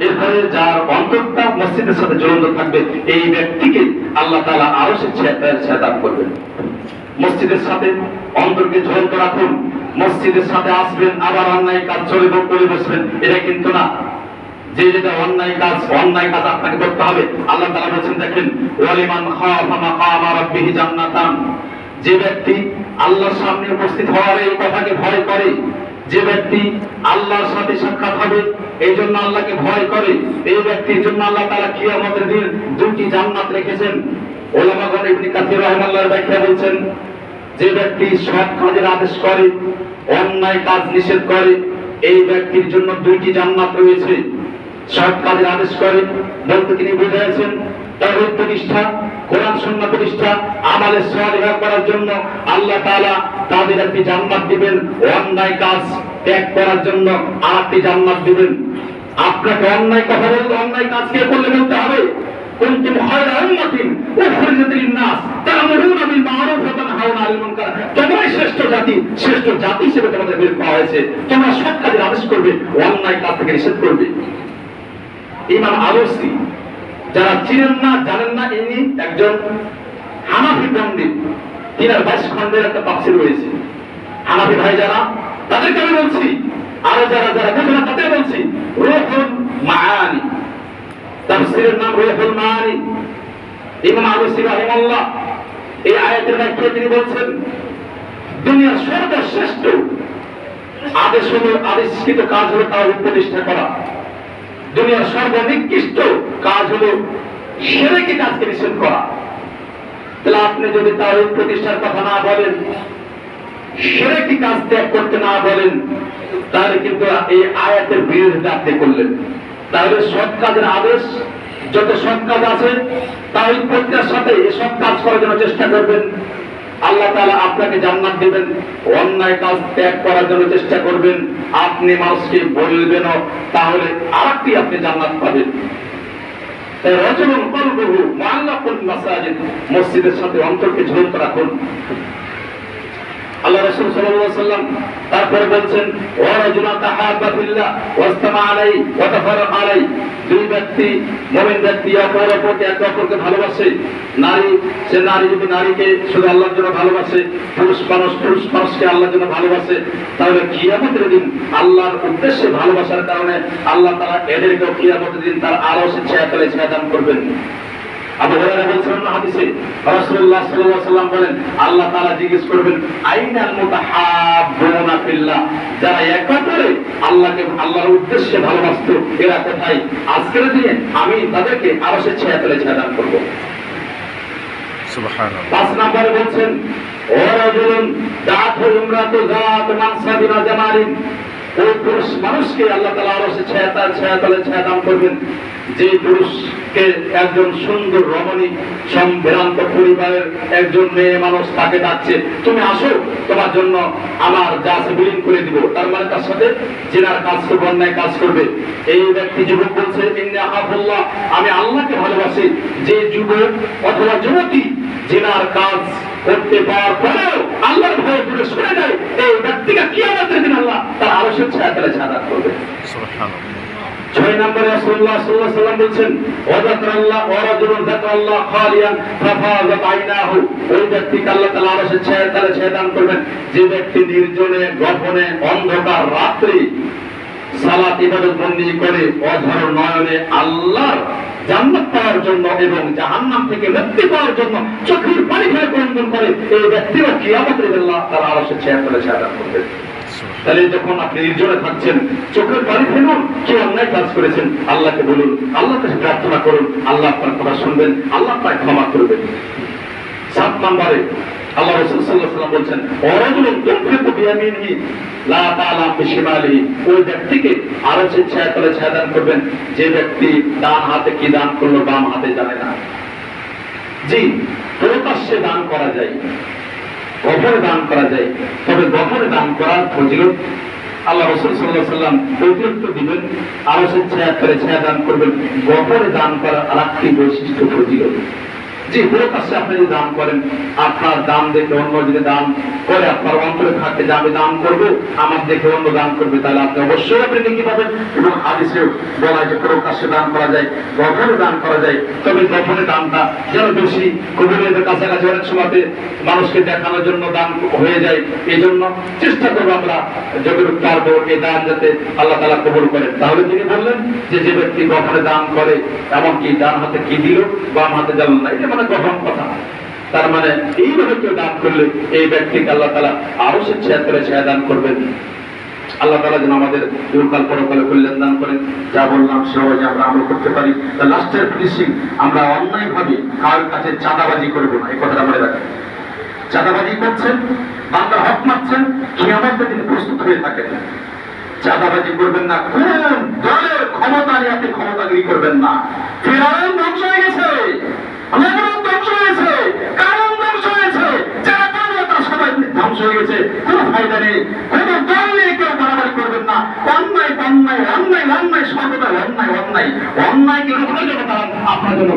এরপরে যার অন্তরটা মসজিদের সাথে জড়িত থাকবে, এই ব্যক্তিকে আল্লাহ তাআলা আরও সে দান করবেন। মসজিদের সাথে অন্তরকে ঝুলন্ত রাখুন। মসজিদের সাথে আসবেন, আবার অন্যায় কাজ চলে করে বসবেন। এটা কিন্তু না। যে যেটা অন্যায় কাজ অন্যায় কাজ আপনাকে করতে হবে। আল্লাহ তাআলা বলেছেন, দেখেন, ওয়ালিমান রাব্বিহি জান্নাতান। যে ব্যক্তি আল্লাহর সামনে উপস্থিত হওয়ার এই কথাকে ভয় করে যে ব্যক্তি আল্লাহর সাথে সাক্ষাৎ হবে এই জন্য আল্লাহকে ভয় করে, এই ব্যক্তির জন্য আল্লাহ তাআলা কিয়ামতের দিন দুটি জান্নাত রেখেছেন। ওলামাগণ ইবনে কাসির রাহিমাহুল্লাহর ব্যাখ্যা বলছেন, যে ব্যক্তি সৎ কাজের আদেশ করে, অন্যায় কাজ নিষেধ করে, এই ব্যক্তির জন্য দুইটি জান্নাত রয়েছে। সৎ কাজের আদেশ করে বলতে তিনি বুঝাইছেন তাওহীদ প্রতিষ্ঠা, কোরআন সুন্নাহ প্রতিষ্ঠা আমালে সালিহা করার জন্য আল্লাহ তাআলা তাদের একটি জান্নাত দিবেন। অন্যায় কাজ ত্যাগ করার জন্য আরেকটি জান্নাত দিবেন। আপনাকে অন্যায় কথা বলতে, অন্যায় কাজ কে করলে বলতে হবে? করবে, অন্যায় কাজ থেকে নিষেধ করবে। যারা চিনেন না, জানেন না, ইনি একজন হানাফি পণ্ডিত। তিনার বাইশ খন্ডের একটা তাফসির রয়েছে। হানাফি ভাই যারা তাদেরকে আমি বলছি, আর যারা যারা বুঝে না, তাদের বলছি, রুহুল মাআনি। নাম ইমাম রাহিমাহুল্লাহ, এই আয়াতের তিনি বলছেন, দুনিয়ার সর্বশ্রেষ্ঠ আদেশ হলো আদেশকৃত কাজ হলো তার প্রতিষ্ঠা করা। দুনিয়ার সর্বনিকৃষ্ট কাজ হলো সেরেকে কাজকে নিষেধ করা। তাহলে আপনি যদি তার প্রতিষ্ঠার কথা না বলেন সেরেকি কাজ ত্যাগ করতে না বলেন, তাহলে কিন্তু এই আয়াতের বিরোধিতা আপনি করলেন। তাহলে সৎ কাজের আদেশ, যত সৎ কাজ আছে তাই প্রত্যেকের সাথে এই সৎ কাজ করার জন্য চেষ্টা করবেন। আল্লাহ তাআলা আপনাকে জান্নাত দিবেন, অন্যায় কাজ ত্যাগ করার জন্য চেষ্টা করবেন। আপনি মানুষকে বলবেন তাহলে আরেকটি আপনি জান্নাত পাবেন। তাই মাসাজিদ মসজিদের সাথে অন্তরকে ঝুলন্ত রাখুন। আল্লাহ রাসূল সাল্লাম তারপরে বলছেন ওয়াস্তামা আলাই আলাই দুই ব্যক্তি ব্যক্তি একে অপরকে ভালোবাসে। নারী, সে নারী যদি নারীকে শুধু আল্লাহর জন্য ভালোবাসে, পুরুষ মানুষ, পুরুষ মানুষকে আল্লাহর জন্য ভালোবাসে, তাহলে কিয়ামতের দিন আল্লাহর উদ্দেশ্যে ভালোবাসার কারণে আল্লাহ তাআলা এদেরকেও কিয়ামতের দিন তার আরও সে ছায়া তলে ছায়া দান করবেন। আবু হুরায়রা বলছেন হাদিসে রাসূলুল্লাহ সাল্লাল্লাহু আলাইহি সাল্লাম বলেন আল্লাহ তাআলা জিজ্ঞেস করবেন আইনাল মুতাহাব্বুনা ফিল্লাহ? যারা একত্রে আল্লাহকে আল্লাহর উদ্দেশ্যে ভালোবাসতো এরা কোথায়? আজকের দিনে আমি তাদেরকে আরও সে ছায়া তলে করব। সুবহানাল্লাহ। পাঁচ নম্বরে বলছেন ওরাজুলুন দাআতু ইমরাতু যাত মানসাবিন জামালিন ওই পুরুষ মানুষকে আল্লাহ তাআলা আরও সে ছায়া তার ছায়া তলে ছায়া দান করবেন। যে পুরুষকে একজন সুন্দর রমণী সম্ভ্রান্ত পরিবারের একজন মেয়ে মানুষ তাকে ডাকছে, তুমি আসো, তোমার জন্য আমার যা আছে বিলীন করে দিব। তার মানে তার সাথে জেনার কাজ করবে অন্যায় কাজ করবে। এই ব্যক্তি যুবক বলছে আমি আল্লাহকে ভালোবাসি। যে যুবক অথবা যুবতী জেনার কাজ করতে পাওয়ার পরেও আল্লাহর ভয় দূরে সরে যায়। এই ব্যক্তিকে কি আমাদের দিন আল্লাহ তার আলস্য ছায়া তারা ছাড়া করবে। ছয় নম্বরে রাসূলুল্লাহ সাল্লাল্লাহু আলাইহি সাল্লাম ওয়াযাকরাল্লাহ ওয়া রাজুলুন যাকারাল্লাহ খালিয়ান ফাফাযাত আইনাহু। ওই ব্যক্তিকে আল্লাহ তাআলা আরশের ছায়ার তলে ছায়া করবেন। যে ব্যক্তি নির্জনে গোপনে অন্ধকার রাত্রি সালাত ইবাদত বন্দি করে অধর নয়নে আল্লাহর জান্নাত পাওয়ার জন্য এবং জাহান্নাম থেকে মুক্তি পাওয়ার জন্য চোখের পানি ফেলে ক্রন্দন করে এই ব্যক্তিরা কিয়ামতের তাআলা আরশের ছায়ার তলে ছায়া দান করবেন তাহলে যখন আপনি নির্জনে থাকছেন, চোখের পানি ফেলুন কেউ অন্যায় কাজ করেছেন, আল্লাহকে বলুন আল্লাহ কাছে প্রার্থনা করুন, আল্লাহ আপনার কথা শুনবেন, আল্লাহ আপনার ক্ষমা করবেন। সাত নম্বরে আল্লাহ বিয়ামিনিহি, লা বিশিমালিহি ওই ব্যক্তিকে আরও সে ছায়া তলে ছায়া দান করবেন, যে ব্যক্তি ডান হাতে কি দান করল, বাম হাতে জানে না। জি, প্রকাশ্যে দান করা যায় দান করা যায়, তবে গফরে দান করার ফজিলত আল্লাহ রসুল সাল্লাহ সাল্লাম অতিরিক্ত দিবেন, আরও সে ছায়া করে ছায়া দান করবেন গফরে দান করার আর একটি বৈশিষ্ট্য ফজিলত। যে প্রকাশ্যে আপনি যদি দান করেন, আপনার দান দেখে অন্য যদি দান করে আপনার অন্তরে থাকে যে আমি দান করব, আমার দেখে অন্য দান করবে, তাহলে আপনি অবশ্যই আপনি নেকি পাবেন এবং হাদিসে বলা যে প্রকাশ্যে দান করা যায় গোপনে দান করা যায়। তবে গোপনে দানটা যেন বেশি কবিরের কাছাকাছি অনেক সময়তে মানুষকে দেখানোর জন্য দান হয়ে যায় এই জন্য চেষ্টা করব আমরা যতটুকু পারব এই দান যাতে আল্লাহ তালা কবুল করেন। তাহলে তিনি বললেন যে যে ব্যক্তি গোপনে দান করে, এমনকি ডান হাতে কি দিল, বাম হাতে জানল না। এটা মানে গোপন কথা তার মানে এইভাবে কেউ দান করলে এই ব্যক্তিকে আল্লাহ তালা আরও স্বেচ্ছা করে ছায়া দান করবেন। আল্লাহ তালা যেন আমাদের দুর্কাল পরকালে কল্যাণ দান করেন। যা বললাম সেভাবে যে আমরা আমল করতে পারি। লাস্টের ফিনিশিং আমরা অন্যায় ভাবে কার কাছে চাঁদাবাজি করব না, এই কথাটা মনে রাখেন। চাঁদাবাজি করছেন বাংলার হক মারছেন, কিয়ামতের দিন প্রস্তুত হয়ে থাকেন। চাঁদাবাজি করবেন না, কোন দলের ক্ষমতা নিয়ে আপনি ক্ষমতাগিরি করবেন না। ফিরাউন ধ্বংস হয়ে গেছে নমরুদ ধ্বংস হয়েছে কারণ ধ্বংস হয়েছে যারা পারবে তারা সবাই ধ্বংস হয়ে গেছে কোনো ফায়দা নেই কোন দল নিয়ে কেউ বাড়াবাড়ি করবেন না অন্যায় অন্যায় অন্যায় অন্যায় সর্বদা অন্যায় অন্যায় অন্যায়কে রুখে জন্য তারা আপনার জন্য